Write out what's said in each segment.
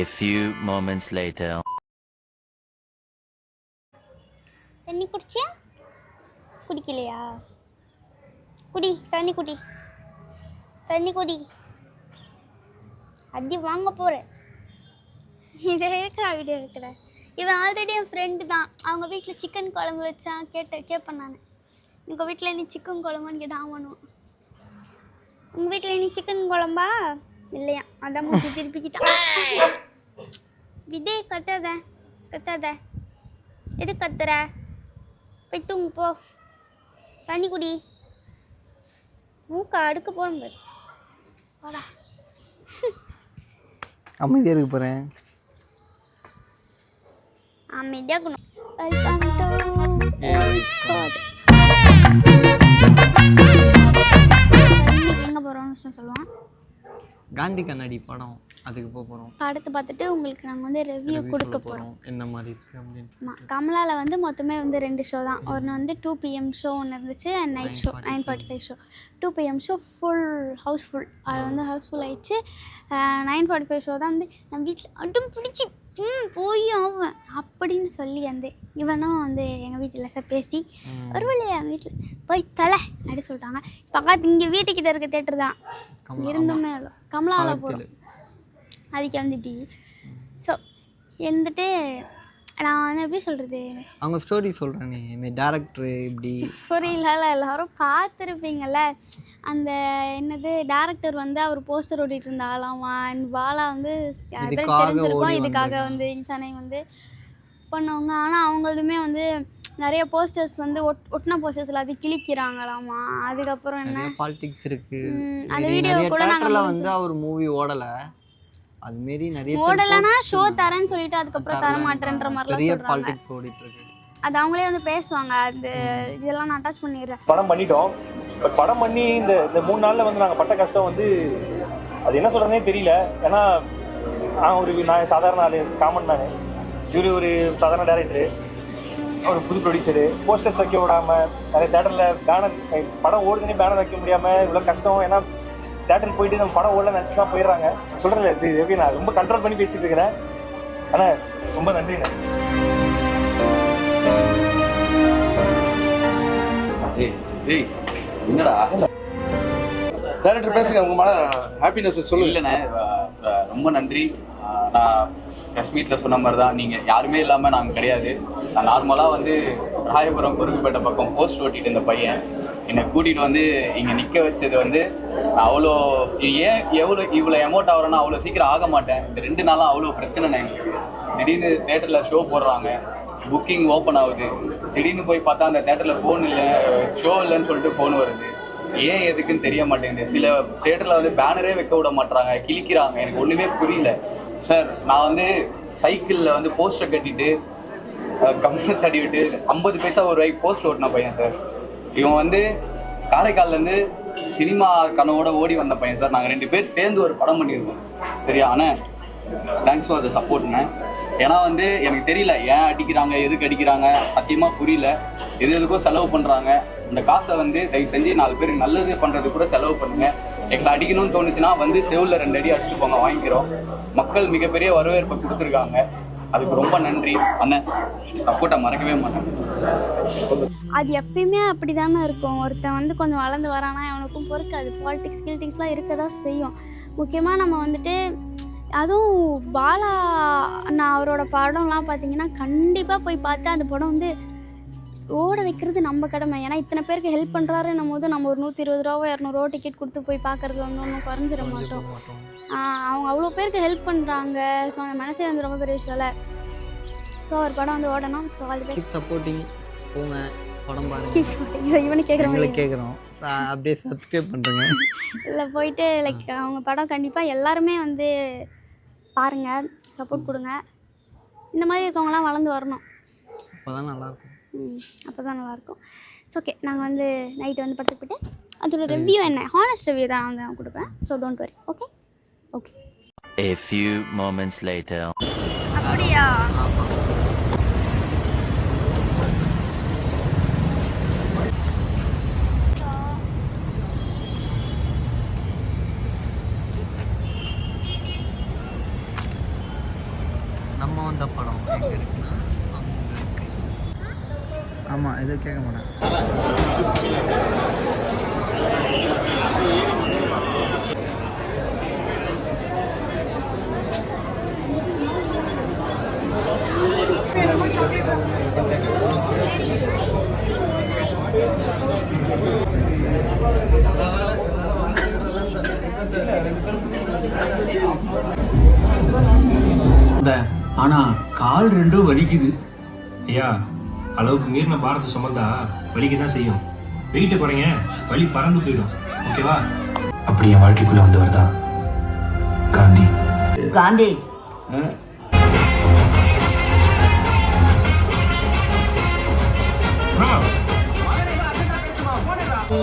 A few moments later. தண்ணி குடிச்சியா? குடிக்கலையா? குடி தண்ணி குடி. தண்ணி குடி. அடி வாங்க போகிறேன் இதை இருக்கிற வீடியோ இருக்கிற இவன் ஆல்ரெடி என் ஃப்ரெண்டு தான். அவங்க வீட்டில் சிக்கன் குழம்பு வச்சான் கேட்ட கேட்பேன் நான். உங்கள் வீட்டில் நீ சிக்கன் குழம்புன்னு கேட்டால் ஆவணும் உங்கள் வீட்டில் நீ சிக்கன் குழம்பா? இல்லையா. அதான் மூச்சு திருப்பிக்கிட்டான். விடே கட்டாத கத்தாத. எது கத்துற? போய் தூங்கு போ. தண்ணி குடி. மூக்க அடுக்க போகிறோம் பாரு. வாடா. அமைதியாக இருக்க போகிறேன் அமைதியாகணும் வெல்கம் டு எங்கே போகிறோம்னு சொல்லுவான். காந்தி கண்ணாடி படம் அதுக்கு போக போகிறோம் படத்தை பார்த்துட்டு உங்களுக்கு நாங்கள் வந்து ரிவ்யூ கொடுக்க போகிறோம் என்ன மாதிரி இருக்குது அப்படின்னு கமலாவில் வந்து மொத்தமே வந்து ரெண்டு ஷோ தான். ஒன்று வந்து டூ பிஎம் ஷோ ஒன்று இருந்துச்சு and night show nine forty five show two PM show full housefull அது வந்து ஹவுஸ்ஃபுல் ஆயிடுச்சு. நைன் ஃபார்ட்டி ஃபைவ் ஷோ தான் வந்து நம்ம வீட்டில் அடும் பிடிச்சி ம் போய் ஆவேன் அப்படின்னு சொல்லி வந்து இவனும் வந்து எங்கள் வீட்டில் சார் பேசி ஒரு வழியா எங்கள் வீட்டில் போய் தலை அப்படி சொல்லிட்டாங்க. பக்கத்து இங்கே வீட்டுக்கிட்ட இருக்க தேட்டர் தான். இருந்துமே கமலாவில் போகிறோம் பாலத்தில். அதுக்கு வந்து இப்படி ஸோ இருந்துட்டு நான் வந்து எப்படி சொல்கிறது அவங்க ஸ்டோரி சொல்கிறேன் நீ டேரக்டர் இப்படி. புரியல எல்லாரும் பார்த்துருப்பீங்கல்ல. அந்த என்னது டேரக்டர் வந்து அவர் போஸ்டர் ஓடிட்டு இருந்த ஆளாமா. அண்ட் பாலா வந்து தெரிஞ்சிருக்கும். இதுக்காக. வந்து இன்சானை வந்து பண்ணவங்க. ஆனால் அவங்களுமே வந்து நிறைய போஸ்டர்ஸ் வந்து ஒட் ஒட்டின போஸ்டர்ஸ் எல்லாத்தையும் கிழிக்கிறாங்களாமா. அதுக்கப்புறம் என்ன? நிறைய பாலிடிக்ஸ் இருக்கு. அந்த வீடியோ கூட நாங்கள் வந்து அவர் மூவி ஓடலை. அதுமாரி நிறைய பேர் ஓடலைன்னா ஷோ தரேன்னு சொல்லிட்டு அதுக்கப்புறம் தர மாட்டேன்ற மாதிரிலாம் பெரிய பாலிடிக்ஸ் ஓடிட்டு இருக்கு. அது அவங்களே வந்து பேசுவாங்க அந்த இதெல்லாம் நான் அட்டாச் பண்ணிடுறேன். படம் பண்ணிட்டோம். பட் படம் பண்ணி இந்த இந்த மூணு நாளில் வந்து நாங்கள் பட்ட கஷ்டம் வந்து அது என்ன சொல்கிறதுனே தெரியல. ஏன்னா நான் ஒரு நான் சாதாரண ஆள் காமன் நான் இவர் ஒரு சாதாரண டேரக்டரு ஒரு புது ப்ரொடியூசரு போஸ்டர்ஸ் வைக்க விடாமல் நிறைய தேட்டரில் பேனர் படம் ஓடுதுன்னே பேனர் வைக்க முடியாமல் இவ்வளோ கஷ்டம். ஏன்னா தேட்டருக்கு போயிட்டு நம்ம படம் ஓடல நினச்சிலாம் போயிடுறாங்க. சொல்கிறேன் இது எப்படி நான் ரொம்ப கண்ட்ரோல் பண்ணி பேசிட்டு இருக்கிறேன். ஆனால் ரொம்ப நன்றிண்ணே. என்னடா? டேரக்டர் பேசுங்க உங்க மன ஹாப்பினஸ் சொல்லுங்க இல்லைண்ணே ரொம்ப நன்றி. நான் ப்ரெஸ் மீட்டில் சொன்ன மாதிரி தான் நீங்கள் யாருமே இல்லாமல் நாங்கள் கிடையாது. நான் நார்மலாக வந்து ராயபுரம் குறுக்குப்பேட்டை பக்கம் போஸ்ட் ஓட்டிட்டு இருந்த பையன். என்னை கூட்டிகிட்டு வந்து இங்கே நிற்க வச்சது வந்து நான் அவ்வளோ ஏன் எவ்வளோ இவ்வளோ எமௌண்ட் ஆகிறோன்னா அவ்வளோ சீக்கிரம் ஆக மாட்டேன். இந்த ரெண்டு நாளாக அவ்வளோ பிரச்சனை எங்களுக்கு திடீர்னு தேட்டரில் ஷோ போடுறாங்க. புக்கிங் ஓப்பன் ஆகுது. திடீர்னு போய் பார்த்தா அந்த தேட்டரில் ஃபோன் இல்லை ஷோ இல்லைன்னு சொல்லிட்டு ஃபோன் வருது. ஏன் எதுக்குன்னு தெரிய மாட்டேங்குது. சில தேட்டரில் வந்து பேனரே வைக்க விட மாட்டுறாங்க கிழிக்கிறாங்க. எனக்கு ஒன்றுமே புரியல. சார் நான் வந்து சைக்கிளில் வந்து போஸ்டர் கட்டிட்டு கம்மல் தடி விட்டு ஐம்பது பைசா ஒரு ரூபாய்க்கு போஸ்டர் ஓட்டின பையன் சார் இவன் வந்து காரைக்கால்லேருந்து சினிமா கனவோட ஓடி வந்த பையன் சார். நாங்கள் ரெண்டு பேர் சேர்ந்து ஒரு படம் பண்ணியிருக்கோம் சரியா அண்ணே? தேங்க்ஸ் ஃபார் த சப்போர்ட்ண்ணே ஏன்னா வந்து எனக்கு தெரியல ஏன் அடிக்கிறாங்க எதுக்கு அடிக்கிறாங்க? சத்தியமாக புரியல. எது எதுக்கோ செலவு பண்ணுறாங்க அந்த காசை வந்து தயவு செஞ்சு நாலு பேருக்கு நல்லது பண்ணுறது கூட செலவு பண்ணுங்கள் எங்களை அடிக்கணும்னு தோணுச்சுன்னா வந்து செவில் ரெண்டு அடி அடிச்சுட்டு போங்க வாங்கிக்கிறோம். மக்கள் மிகப்பெரிய வரவேற்பை கொடுத்துருக்காங்க. அதுக்கு ரொம்ப நன்றி. அண்ணன் சப்போர்ட்டை மறக்கவே மாட்டேன். அது எப்பயுமே அப்படி தானே இருக்கும். ஒருத்தன் வந்து கொஞ்சம் வளர்ந்து வரானா அவனுக்கும் பொறுக்காது. பாலிடிக்ஸ் கில்டிக்ஸ்லாம் இருக்க தான் செய்யும். முக்கியமாக நம்ம வந்துட்டு அதுவும் பாலா நான் அவரோட படம்லாம் பார்த்தீங்கன்னா கண்டிப்பாக போய் பார்த்து அந்த படம் வந்து ஓட வைக்கிறது நம்ம கடமை. ஏன்னா இத்தனை பேருக்கு ஹெல்ப் பண்ணுறாருன்னும் போது நம்ம ஒரு நூற்றி இருபது ரூபாவோ இரநூறுவா டிக்கெட் கொடுத்து போய் பார்க்கறது வந்து ஒன்றும் குறைஞ்சிட மாட்டோம். அவங்க அவ்வளோ பேருக்கு ஹெல்ப் பண்ணுறாங்க ஸோ அந்த மனசே வந்து ரொம்ப பெரிய விஷயம் இல்லை. ஸோ ஒரு படம் வந்து ஓடணும். ஸோ ஆல் தி சப்போர்ட்டிங் போங்க. படம் பாருங்க. இவனு கேட்குற எங்களை மாதிரி கேட்குறோம் அப்படியே சப்ஸ்கிரைப் பண்ணுறேங்க இல்லை போயிட்டு லைக் அவங்க படம் கண்டிப்பாக எல்லாருமே வந்து பாருங்கள் சப்போர்ட் கொடுங்க. இந்த மாதிரி இருக்கவங்களாம் வளர்ந்து வரணும். அப்போ தான் நல்லாயிருக்கும் அப்போ தான் நல்லாயிருக்கும் இட்ஸ் ஓகே நாங்கள் வந்து நைட்டு வந்து படத்துக்கு போயிட்டு அதோட ரிவ்யூ என்ன? ஹானஸ்ட் ரிவ்யூ தான் வந்து நான் கொடுப்பேன். So don't worry okay okay A few moments later. அப்படியா ஆமாம் எதுவும் கேட்க மாட்டேன். ஆனா கால் ரெண்டும் வலிக்குது. அளவுக்கு மீறின பாரத்தை சுமந்தா வலிக்க தான் செய்யும்? வெயிட்டை குறைங்க வலி பறந்து போயிடும். ஓகேவா அப்படி என் வாழ்க்கைக்குள்ள வந்தவர் தான் Gandhi. Gandhi so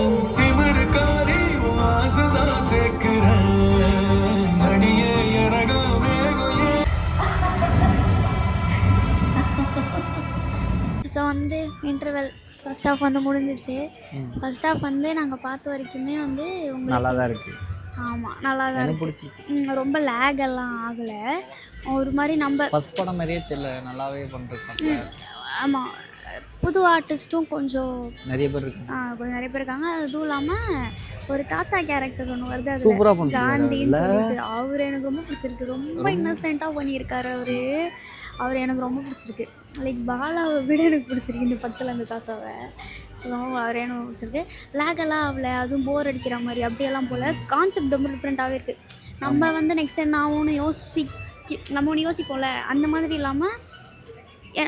interval first half வந்து முடிஞ்சிச்சு. ஃபர்ஸ்ட் ஹாஃப் வந்து நாங்கள் பார்த்த வரைக்குமே வந்து நல்லா தான் இருக்குது ஆமாம் நல்லா தான் இருக்கு. ரொம்ப லேக் எல்லாம் ஆகலை. ஒரு மாதிரி நம்ம ஃபர்ஸ்ட் படம் மாதிரியே தெரியல நல்லாவே பண்ணிருக்காங்க ஆமாம் புது ஆர்டிஸ்ட்டும் கொஞ்சம் நிறைய பேர் ஆ, கொஞ்சம் நிறைய பேர் இருக்காங்க. அதுவும் இல்லாமல் ஒரு தாத்தா கேரக்டர் ஒன்று வருது அது காந்தின்னு. சொல்லிட்டு. அவர் எனக்கு ரொம்ப பிடிச்சிருக்கு. ரொம்ப இன்னசென்ட்டாக பண்ணியிருக்காரு அவர். அவர் எனக்கு ரொம்ப பிடிச்சிருக்கு. லைக் பாலாவை விட எனக்கு பிடிச்சிருக்கு இந்த படத்தில் அந்த தாத்தாவை. ரொம்ப எனக்கு ரொம்ப பிடிச்சிருக்கு. லேகெல்லாம் ஆகல அதுவும் போர் அடிக்கிற மாதிரி அப்படியெல்லாம் போல். கான்செப்ட் ரொம்ப டிஃப்ரெண்ட்டாகவே இருக்குது நம்ம வந்து நெக்ஸ்ட் என்ன ஆகும்னு யோசிக்க நம்ம ஒன்று யோசிப்போம்ல அந்த மாதிரி இல்லாமல்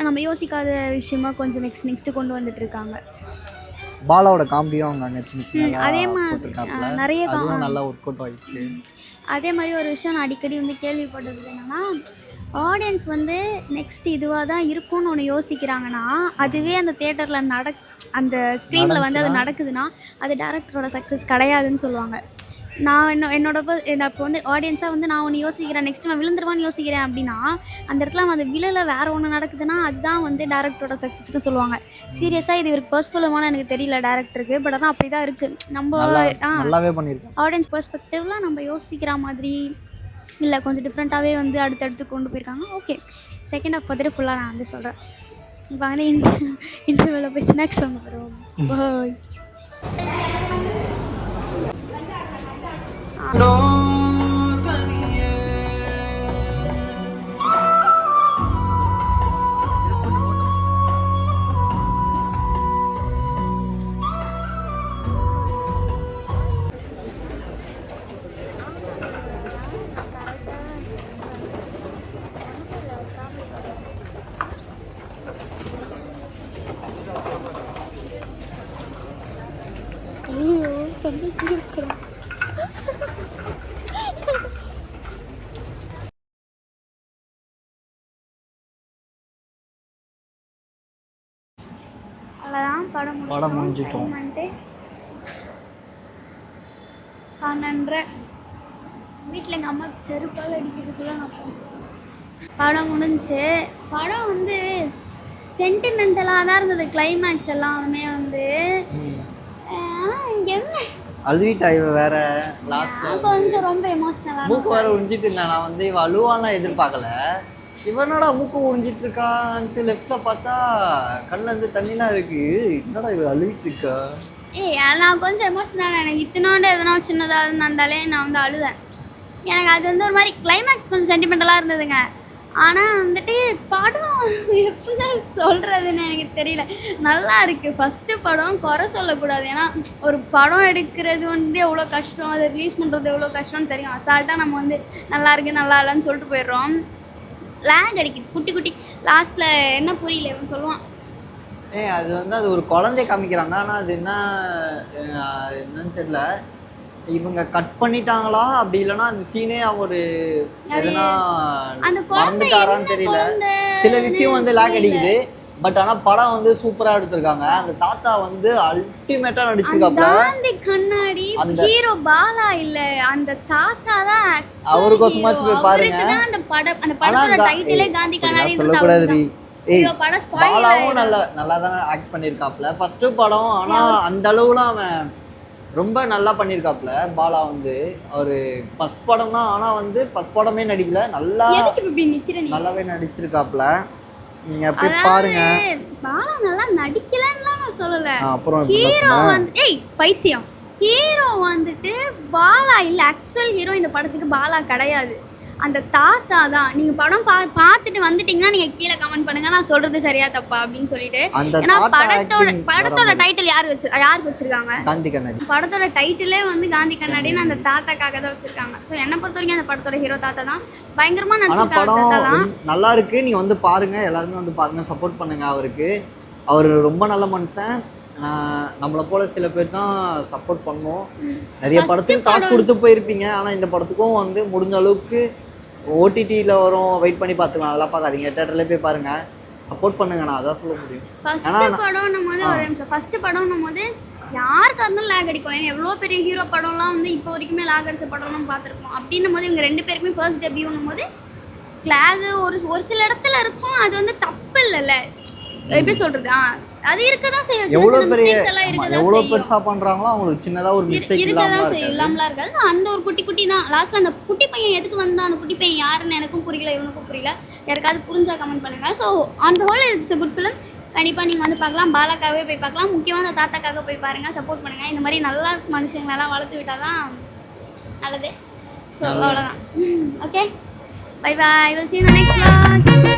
நம்ம யோசிக்காத விஷயமா கொஞ்சம் நெக்ஸ்ட் நெக்ஸ்ட்டு கொண்டு வந்துட்டு இருக்காங்க. பாலாவோட காமெடியும் அவங்க அதே மாதிரி, நிறைய நல்லா ஒர்க் அவுட் அதே மாதிரி ஒரு விஷயம் நான் அடிக்கடி வந்து கேள்விப்பட்டது என்னன்னா ஆடியன்ஸ் வந்து நெக்ஸ்ட் இதுவாக தான் இருக்கும்னு ஒன்று யோசிக்கிறாங்கன்னா அதுவே அந்த தேட்டரில் நட அந்த ஸ்க்ரீனில் வந்து அது? நடக்குதுன்னா அது டேரக்டரோட சக்ஸஸ் கிடையாதுன்னு சொல்லுவாங்க. நான் என்ன என்னோட இப்போ வந்து ஆடியன்ஸாக வந்து நான் ஒன்று யோசிக்கிறேன் நெக்ஸ்ட் நான் விழுந்துருவான்னு யோசிக்கிறேன் அப்படின்னா அந்த இடத்துல அது விழல வேற ஒன்று நடக்குதுன்னா அதுதான் வந்து டேரக்டரோட சக்ஸஸ்னு சொல்லுவாங்க. சீரியஸாக இது இவருக்கு பர்ஸ்ஃபுல்லமான எனக்கு தெரியல டேரக்டருக்கு பட் அதான் அப்படி தான் இருக்குது நம்ம ஆடியன்ஸ் பெர்ஸ்பெக்டிவில் நம்ம யோசிக்கிற மாதிரி இல்லை கொஞ்சம் டிஃப்ரெண்ட்டாகவே வந்து அடுத்தடுத்து கொண்டு போயிருக்காங்க. ஓகே செகண்ட் ஹாஃப் பார்த்துட்டு ஃபுல்லாக நான் வந்து சொல்கிறேன் இப்போ வந்து இன்டர்வியூவில் போய் ஸ்நாக்ஸ் வாங்க வரும் பாய் படம் படம் முடிஞ்சிட்டோம். வந்துட்டு பன்னெண்டரை. வீட்டில் எங்கள் அம்மா செருப்பால் அடிக்கிறதுக்குள்ள நான் படம் முடிஞ்சுச்சு படம் வந்து சென்டிமெண்டலாக தான் இருந்தது. கிளைமேக்ஸ் எல்லாமே வந்து ஆனால் இங்கே என்ன? அழுவிட்டா இவ வேற கொஞ்சம் ரொம்ப எமோஷ்னலாக மூக்கு வேற உறிஞ்சிட்டு இருந்தா. நான் வந்து இவ அழுவாலாம் எதிர்பார்க்கல. இவனோட மூக்கு உறிஞ்சிட்டு இருக்கான்ட்டு லெஃப்ட்ல பார்த்தா கண்ணுல இருந்து தண்ணிலாம் இருக்கு. என்னடா இவ அழுவிட்டு இருக்கா? ஏய் நான் கொஞ்சம் எமோஷனல் எனக்கு இத்தனோண்டு எதனா சின்னதாக இருந்தாலே நான் வந்து அழுவேன். எனக்கு அது வந்து ஒரு மாதிரி கிளைமேக்ஸ் கொஞ்சம் சென்டிமெண்டலாக இருந்ததுங்க. ஆனால் வந்துட்டு படம் எப்படி சொல்கிறதுன்னு எனக்கு தெரியல. நல்லா இருக்குது ஃபஸ்ட்டு படம் குறை சொல்லக்கூடாது. ஏன்னா ஒரு படம் எடுக்கிறது வந்து எவ்வளோ கஷ்டம் அதை ரிலீஸ் பண்ணுறது எவ்வளோ கஷ்டம்னு தெரியும். அசால்ட்டாக நம்ம வந்து நல்லா இருக்குது நல்லா இல்லைன்னு சொல்லிட்டு போயிடுறோம். லேக் அடிக்குது. குட்டி குட்டி. லாஸ்ட்டில் என்ன புரியல இவன் சொல்லுவான். ஏய் அது வந்து அது ஒரு குழந்தை காமிக்கிறாங்க. ஆனா அது என்ன என்னன்னு தெரியல. இவங்க கட் பண்ணிட்டாங்களா? அப்படி இல்லைன்னா அந்த சீனே ஒரு எதுனா அந்த மறந்துட்டாரான்னு தெரியல. சில விஷயம் வந்து லேக் அடிக்குது. பட் ஆனா படம் வந்து சூப்பரா எடுத்திருக்காங்க. அந்த தாத்தா வந்து அல்டிமேட்டா அந்த நடிச்சிருக்காப்ல. காந்தி கண்ணாடி அந்த- ஹீரோ பாலா இல்ல அந்த தாத்தா தான் hero. போய் பாருங்க. படம் அந்த படத்தோட டைட்டிலே காந்தி கண்ணாடி சொல்லக்கூடாது. ஏய் பாலாவும். நல்லா நல்லா தான் ஆக்ட் பண்ணியிருக்காப்ல ஃபர்ஸ்ட் படம் ஆனா அந்த அளவுலாம் அவன் ரொம்ப நல்லா பண்ணியிருக்காப்ல பாலா வந்து. அவரு ஃபர்ஸ்ட் படம் தான் ஆனா வந்து ஃபர்ஸ்ட் படமே நடிக்கல. நல்லா நல்லாவே நடிச்சிருக்காப்ல. நீங்க போய் பாருங்க. பாலா நல்லா நடிக்கலன்னு சொல்லல. ஆ, அப்புறம் ஹீரோ? வந்து ஏய் பைத்தியம். ஹீரோ வந்துட்டு பாலா இல்ல ஆக்சுவல் ஹீரோ இந்த படத்துக்கு பாலா கிடையாது. அந்த தாத்தா தான். நீங்க படம் பா பார்த்துட்டு வந்துட்டீங்கன்னா நீங்க கீழே கமெண்ட் பண்ணுங்க. நான் சொல்றது சரியா தப்பா அப்படின்னு சொல்லிட்டு. ஏன்னா படத்தோட படத்தோட. டைட்டில் யார் வச்சு யாருக்கு வச்சிருக்காங்க? காந்தி கண்ணாடி. படத்தோட டைட்டிலே வந்து காந்தி கண்ணாடின்னு அந்த தாத்தாக்காக தான் வச்சிருக்காங்க. ஸோ என்னை பொறுத்த வரைக்கும் அந்த படத்தோட ஹீரோ தாத்தா தான். பயங்கரமா ஆனா நடிச்சிருக்காங்க நல்லா இருக்கு நீங்க வந்து பாருங்க. எல்லாருமே வந்து பாருங்க. சப்போர்ட் பண்ணுங்க அவருக்கு. அவர் ரொம்ப நல்ல மனுஷன். நம்மளை போல சில பேர் தான் சப்போர்ட் பண்ணோம். நிறைய படத்துக்கு காசு கொடுத்து போயிருப்பீங்க. ஆனா இந்த படத்துக்கும் வந்து முடிஞ்ச அளவுக்கு ஓடிடியில் வரும் வெயிட் பண்ணி பார்த்துக்கலாம். அதெல்லாம் பார்க்காதீங்க. தேட்டர்ல போய் பாருங்க. சப்போர்ட் பண்ணுங்க. நான் அதான் சொல்ல முடியும். ஃபர்ஸ்ட் படம்னும் போது ஒரு நிமிஷம். ஃபர்ஸ்ட் படம்னும் போது யாருக்கா இருந்தாலும் லேக் அடிக்கும்? எவ்வளோ பெரிய ஹீரோ படம்லாம் வந்து இப்போ வரைக்குமே லேக் அடிச்ச படம்லாம் பார்த்துருப்போம். அப்படின்னும் போது இவங்க ரெண்டு பேருக்குமே ஃபர்ஸ்ட் டெபியூனும் போது லேக் ஒரு ஒரு சில இடத்துல இருக்கும். அது வந்து தப்பு இல்லைல்ல. எப்படி சொல்றது? ஆ. அது இருக்க தான் செய்யும் எவ்வளோ பெரிய தான் எவ்வளோ செய்யும். பெருசா பண்றாங்களோ அவங்களுக்கு சின்னதா ஒரு மிஸ்டேக் இருக்க தான் செய்யும் இல்லாமலாம் இருக்காது. So, அந்த ஒரு குட்டி குட்டி தான். லாஸ்ட்ல அந்த குட்டி பையன் எதுக்கு வந்தா அந்த குட்டி பையன் யாருன்னு எனக்கும் புரியல இவனுக்கும் புரியல. யாருக்காவது புரிஞ்சா கமெண்ட் பண்ணுங்க. ஸோ அந்த ஹோல் இட்ஸ் குட் ஃபிலிம் கண்டிப்பாக நீங்கள் வந்து பார்க்கலாம். பாலாக்காவே போய் பார்க்கலாம். முக்கியமாக அந்த தாத்தாக்காக போய் பாருங்க. சப்போர்ட் பண்ணுங்க. இந்த மாதிரி நல்ல மனுஷங்களெல்லாம் வளர்த்து விட்டால் தான் நல்லது. ஸோ அவ்வளோதான் okay bye bye will see you